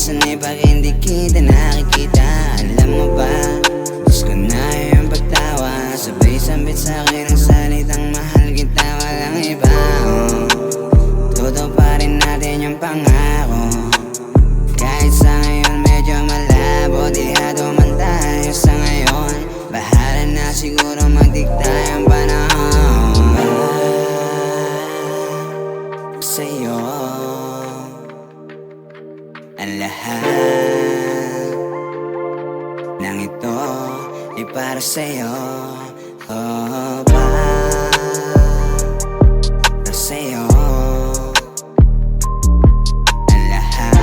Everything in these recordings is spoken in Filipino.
di kita nakikita. Alam mo ba, Diyos ko na yung pagtawa. Sabay sambit sa akin ang salitang mahal kita Walang iba. Oh. Totoo pa rin natin yung pangako. Kahit sa ngayon medyo malabo Dihado man tayo sa ngayon Bahala na siguro magdikta Ang lahat Nang ito ay para sa'yo. Oh, para sa'yo. Ang lahat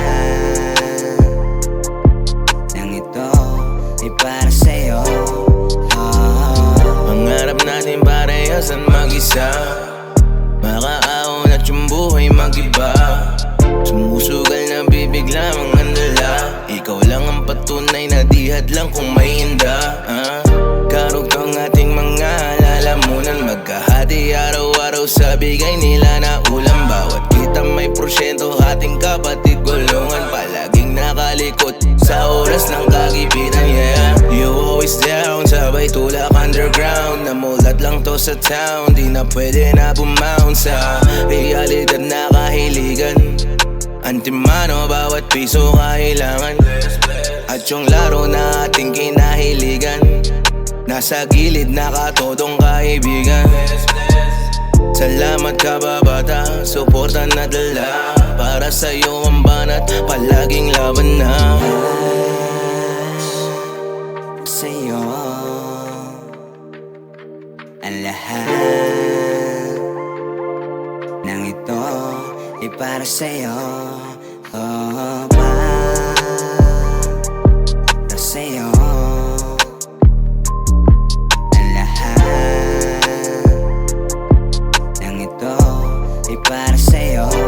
Nang ito ay para sa'yo. Oh, Pangarap natin parehas at mag-isa sa bigay nila na ulam Bawat kita may porsyento. Ating kapatid gulungan Palaging nakalikot sa oras ng kagipitan yeah. You always down, sabay tulak underground. Namulat lang to sa town, di na pwede na bumound Sa realidad na kahiligan. Antimano, bawat piso kailangan. At yung laro na ating kinahiligan. Nasa gilid nakatodong kaibigan Salamat ka ba babata, suporta na dala. Para sa'yo ang banat, palaging laban na. Sa'yo. Ang lahat Nang ito ay para sa'yo. Oh. para sa'yo oh.